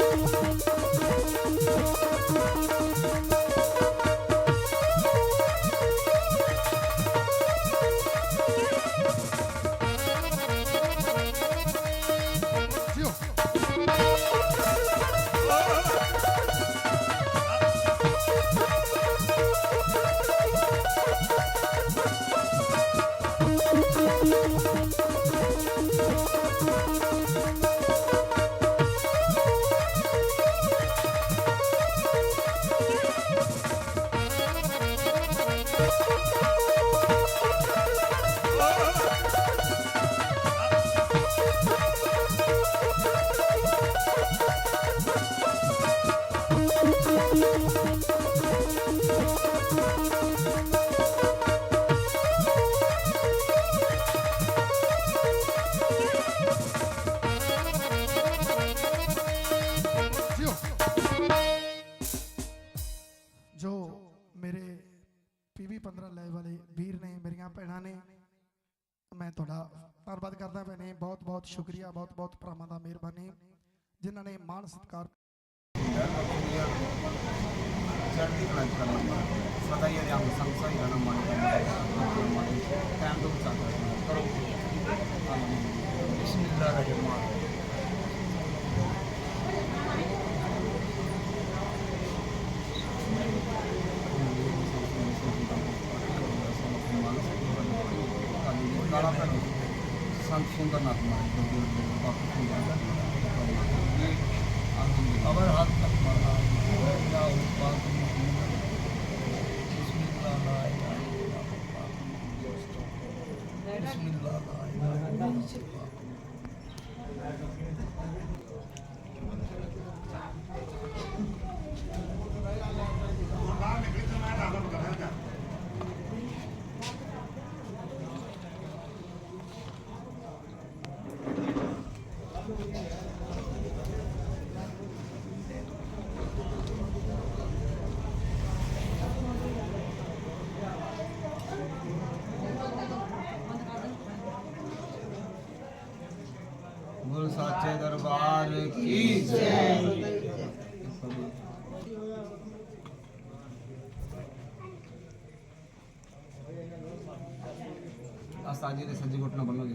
ありがとうございまし ਭੈਣਾਂ ਨੇ ਮੈਂ ਤੁਹਾਡਾ ਧੰਨਵਾਦ ਕਰਦਾ ਭੈਣੇ ਬਹੁਤ ਬਹੁਤ ਸ਼ੁਕਰੀਆ ਬਹੁਤ ਬਹੁਤ ਭਰਾਵਾਂ ਦਾ ਮਿਹਰਬਾਨੀ ਜਿਨ੍ਹਾਂ ਨੇ ਮਾਣ ਸਤਿਕਾਰ ਚੜ੍ਹਦੀ ਕਲਾ ਚ ਕਰਨਾ ਸਦਾ ਹੀ ਹਰਿਆਮ ਸੰਸਾ ਹੀ ਰਹਿਣਾ ਮਨ ਦਾ ਟਾਈਮ ਤੋਂ ਚੱਲਦਾ ਕਰੋ ਬਿਸਮਿਲ੍ਲਾਹ ਰਹਿਮਾਨ करना तुम्हारा अवर हाथ तक मारा क्या उत्पाद बिस्मिल्लाह ਗੁਰੂ ਸਾਚੇ ਦਰਬਾਰ ਕੀ ਜੈ। ਅਸਾਜੀ ਦੇ ਸੱਜੀ ਘਟਨਾ ਬਣੋਗੇ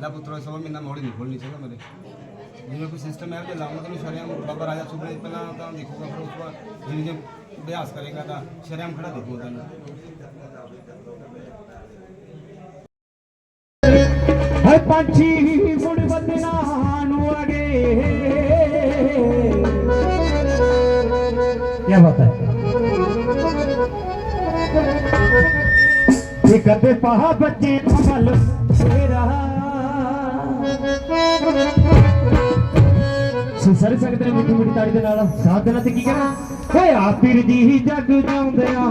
ਲੈ ਪੁੱਤਰੋ ਸਭ ਮਹੀਨਾ ਮੋੜੀ ਨਹੀਂ ਖੋਲਣੀ ਚਾਹੀਦਾ ਮੇਰੇ। ਜਿਵੇਂ ਕੋਈ ਸਿਸਟਮ ਹੈ ਕਿ ਲਾਉਣਾ ਤੈਨੂੰ ਸ਼ਰਿਆਮ ਬਾਬਾ ਰਾਜਾ ਸੁਬਰੇ ਪਹਿਲਾਂ ਤਾਂ ਦੇਖੂਗਾ ਫਿਰ ਉਸ ਤੋਂ ਬਾਅਦ ਜਿਵੇਂ ਜੇ ਅਭਿਆਸ ਕਰੇਗਾ ਤਾਂ ਸ਼ਰਿਆਮ ਖੜਾ ਦੇਖੂਗਾ ਹੈ ਪੰਛੀ ਮੁੜ ਬੰਦਨਾ ਨੂੰ ਅਗੇ। ਕੀ ਬਾਤ ਹੈ? ਇਹ ਕਦੇ ਪਹਾ ਬੱਚੇ ਫਲ ਤੇਰਾ ਸੋ ਸਾਰੇ ਸੰਗਤ ਨੇ ਮਿੱਠੀ ਮਿੱਠੀ ਤਾੜੀ ਦੇ ਨਾਲ। ਸਾਥ ਦੇਣਾ ਤੇ ਕੀ ਕਹਿਣਾ? ਹੋਇਆ ਪੀਰ ਦੀ ਜਗ ਜਾਉਂਦੇ ਆ।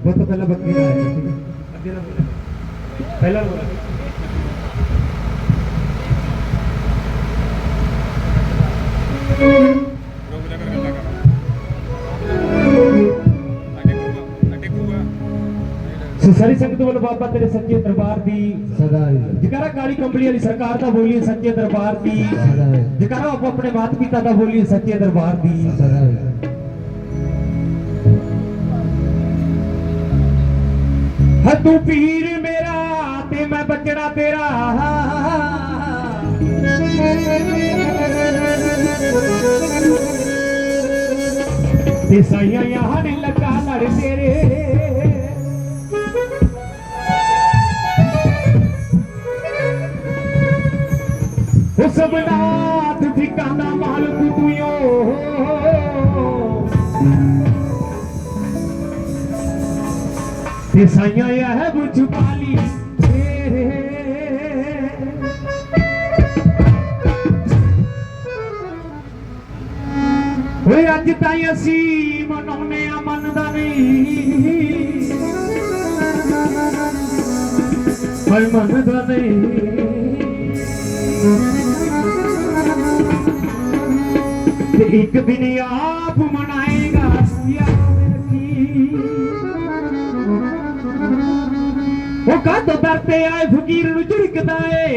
ਹੀ ਬਹੁਤ ਪਹਿਲਾਂ ਬੱਕੀ ਦਾ ਆਇਆ ਠੀਕ ਹੈ ਅੱਗੇ ਨਾ ਬੋਲੋ। ਪਹਿਲਾਂ ਬੋਲੋ ਸੋ ਸਾਰੀ ਸੰਗਤ ਵੱਲੋਂ ਬਾਬਾ ਤੇਰੇ ਸੱਚੇ ਦਰਬਾਰ ਦੀ ਸਦਾ ਹੀ ਜਕਾਰਾ ਕਾਲੀ ਕੰਪਨੀ ਵਾਲੀ ਸਰਕਾਰ ਦਾ ਬੋਲੀਏ ਸੱਚੇ ਦਰਬਾਰ ਦੀ ਸਦਾ ਹੀ ਜਕਾਰਾ ਆਪੋ ਆਪਣੇ ਮਾਤ ਪਿਤਾ ਦਾ ਬੋਲੀਏ ਸੱਚੇ ਦਰਬਾਰ ਦੀ ਸਦਾ ਹੀ ਤੂੰ ਪੀਰ ਮੇਰਾ ਤੇ ਮੈਂ ਬੱਚੜਾ ਤੇਰਾ। ਤੇ ਸਾਈਆਂ ਯਾਰ ਲੱਗਾ ਲੜ ਤੇਰੇ। ਉਹ ਸਬਨਾਤ कि साइया पाली अज ताई असी मनाने नहीं मन एक दिन यार ਉਹ ਕਾਹਤੋਂ ਦਰਤੇ ਆਏ ਫਕੀਰ ਨੂੰ ਝਿੜਕਦਾ ਏ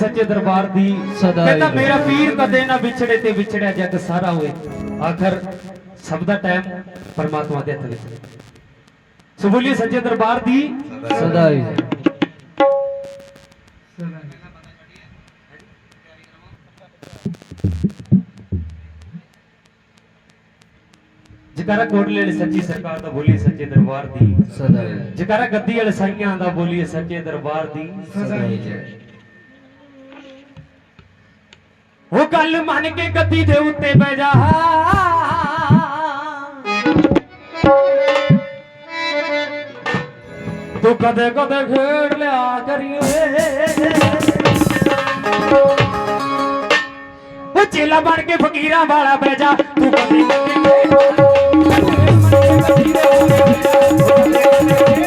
ਸੱਚੇ ਦਰਬਾਰ ਦੀ ਸਦਾ ਕਹਿੰਦਾ। ਮੇਰਾ ਪੀਰ ਕਦੇ ਨਾ ਵਿਛੜੇ ਤੇ ਵਿਛੜਿਆ ਜਗ ਸਾਰਾ ਹੋਏ। ਆਖਰ ਸਭ ਦਾ ਟਾਈਮ ਪਰਮਾਤਮਾ ਦੇ ਹੱਥ ਵਿੱਚ। ਸੋ ਬੋਲੀਏ ਸੱਚੇ ਦਰਬਾਰ ਦੀ ਸਦਾ ਹੀ। ਜਕਾਰਾ ਕੋਟਲੇ ਵਾਲੀ ਸੱਚੀ ਸਰਕਾਰ ਦਾ ਬੋਲੀਏ ਸੱਚੇ ਦਰਬਾਰ ਦੀ। ਸਦਾ ਜਕਾਰਾ ਗੱਦੀ ਵਾਲੇ ਸਾਈਆਂ ਦਾ ਬੋਲੀਏ ਸੱਚੇ ਦਰਬਾਰ ਦੀ। ਸਦਾ ਹੀ। वो कल मन के गद्दी दे उत्ते बह जा। तू कद कद खेड़ लिया करिए। चेला बन के फकीर वाला बह जा। तू कद कद खेड़ लिया। करिए